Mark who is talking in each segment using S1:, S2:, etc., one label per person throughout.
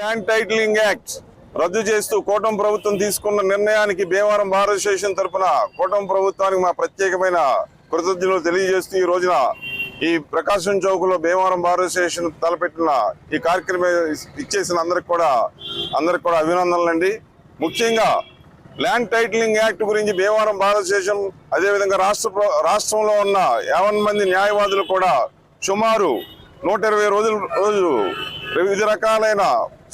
S1: Land titling act రద్దు చేస్తూ కూటమి ప్రభుత్వం తీసుకున్న నిర్ణయానికి భీమవరం భారత స్టేషన్ తరపున కూటమి ప్రభుత్వానికి మా ప్రత్యేకమైన కృతజ్ఞతలు తెలియజేస్తూ ఈ రోజున ఈ ప్రకాశం చౌక్లో భీమవరం భారత స్టేషన్ తలపెట్టిన ఈ కార్యక్రమం ఇచ్చేసిన అందరికి కూడా అందరికి కూడా అభినందనలండి. ముఖ్యంగా ల్యాండ్ టైటిలింగ్ యాక్ట్ గురించి భీమవరం భారత స్టేషన్ అదేవిధంగా రాష్ట్ర ప్ర- రాష్ట్రంలో ఉన్న యావన్ మంది న్యాయవాదులు కూడా సుమారు నూట ఇరవై రోజులు రోజులు వివిధ రకాలైన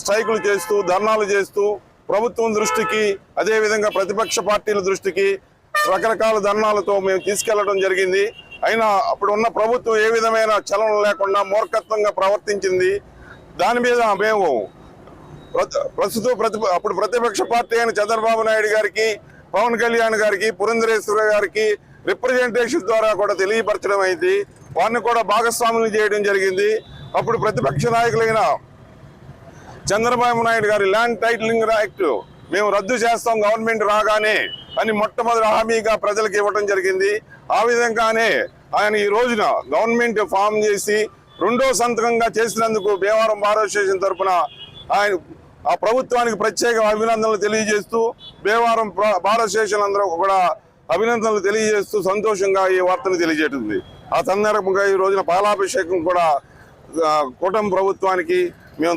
S1: స్ట్రైకులు చేస్తూ ధర్నాలు చేస్తూ ప్రభుత్వం దృష్టికి అదేవిధంగా ప్రతిపక్ష పార్టీల దృష్టికి రకరకాల ధర్నాలతో మేము తీసుకెళ్ళడం జరిగింది. అయినా అప్పుడు ఉన్న ప్రభుత్వం ఏ విధమైన చలనం లేకుండా మూర్ఖత్వంగా ప్రవర్తించింది. దాని మీద మేము ప్రస్తుతం ప్రతి అప్పుడు ప్రతిపక్ష పార్టీ అయిన చంద్రబాబు నాయుడు గారికి పవన్ కళ్యాణ్ గారికి పురంధరేశ్వర గారికి రిప్రజెంటేషన్ ద్వారా కూడా తెలియపరచడం అయింది. వారిని కూడా భాగస్వాములు చేయడం జరిగింది. అప్పుడు ప్రతిపక్ష నాయకులైన చంద్రబాబు నాయుడు గారి ల్యాండ్ టైటిలింగ్ యాక్ట్ మేము రద్దు చేస్తాం గవర్నమెంట్ రాగానే అని మొట్టమొదటి హామీగా ప్రజలకు ఇవ్వడం జరిగింది. ఆ విధంగానే ఆయన ఈ రోజున గవర్నమెంట్ ఫామ్ చేసి రెండో సంతకంగా చేసినందుకు భీమవరం బార్ స్టేషన్ తరపున ఆయన ఆ ప్రభుత్వానికి ప్రత్యేక అభినందనలు తెలియజేస్తూ భీమవరం బార్ అసోసియేషన్ అందరూ కూడా అభినందనలు తెలియజేస్తూ సంతోషంగా ఈ వార్తను తెలియజేస్తుంది ఆ సందర్భంగా ఈ రోజున పాలాభిషేకం కూడా కూటమి ప్రభుత్వానికి మేము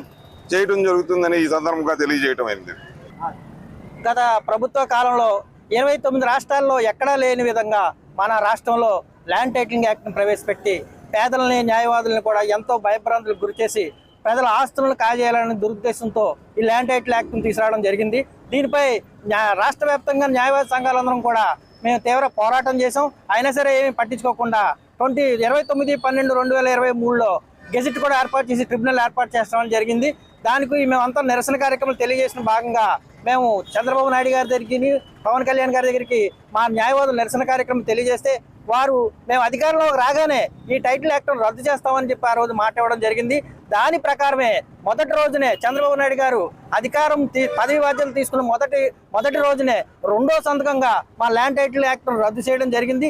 S1: చేయడం జరుగుతుందని ఈ సందర్భంగా తెలియజేయటం అయింది.
S2: గత ప్రభుత్వ కాలంలో ఇరవై తొమ్మిది రాష్ట్రాల్లో ఎక్కడా లేని విధంగా మన రాష్ట్రంలో ల్యాండ్ టైటిలింగ్ యాక్ట్ని ప్రవేశపెట్టి పేదలని న్యాయవాదులను కూడా ఎంతో భయభ్రాంతులకు గురిచేసి ప్రజల ఆస్తులను కాజేయాలనే దురుద్దేశంతో ఈ ల్యాండ్ టైటిల్ యాక్ట్ను తీసుకురావడం జరిగింది. దీనిపై రాష్ట్ర వ్యాప్తంగా న్యాయవాద సంఘాలందరం కూడా మేము తీవ్ర పోరాటం చేసాం అయినా సరే ఏమీ పట్టించుకోకుండా ట్వంటీ ఇరవై తొమ్మిది పన్నెండు రెండు వేల ఇరవై మూడులో గెజిట్ కూడా ఏర్పాటు చేసి ట్రిబ్యునల్ ఏర్పాటు చేస్తామని జరిగింది. దానికి మేమంతా నిరసన కార్యక్రమం తెలియజేసిన భాగంగా మేము చంద్రబాబు నాయుడు గారి దగ్గరికి పవన్ కళ్యాణ్ గారి దగ్గరికి మా న్యాయవాదులు నిరసన కార్యక్రమం తెలియజేస్తే వారు మేము అధికారంలో రాగానే ఈ టైటిల్ యాక్ట్ రద్దు చేస్తామని చెప్పి ఆ రోజు మాట్లాడడం జరిగింది. దాని ప్రకారమే మొదటి రోజునే చంద్రబాబు నాయుడు గారు అధికారం పదవి బాధ్యతలు తీసుకున్న మొదటి మొదటి రోజునే రెండో సంతకంగా మా ల్యాండ్ టైటిల్ యాక్ట్ రద్దు చేయడం జరిగింది.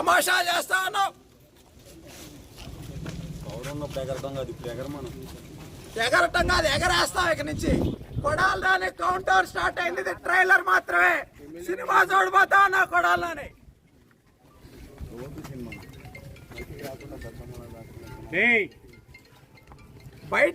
S3: తమాషా చేస్తా ఉన్నావు. ఎగరటం కాదు ఎగరేస్తాం ఇక నుంచి. కొడాలని కౌంటర్ స్టార్ట్ అయింది ఇది ట్రైలర్ మాత్రమే. సినిమా చూడబోతా ఉన్నా కొడాలని బయట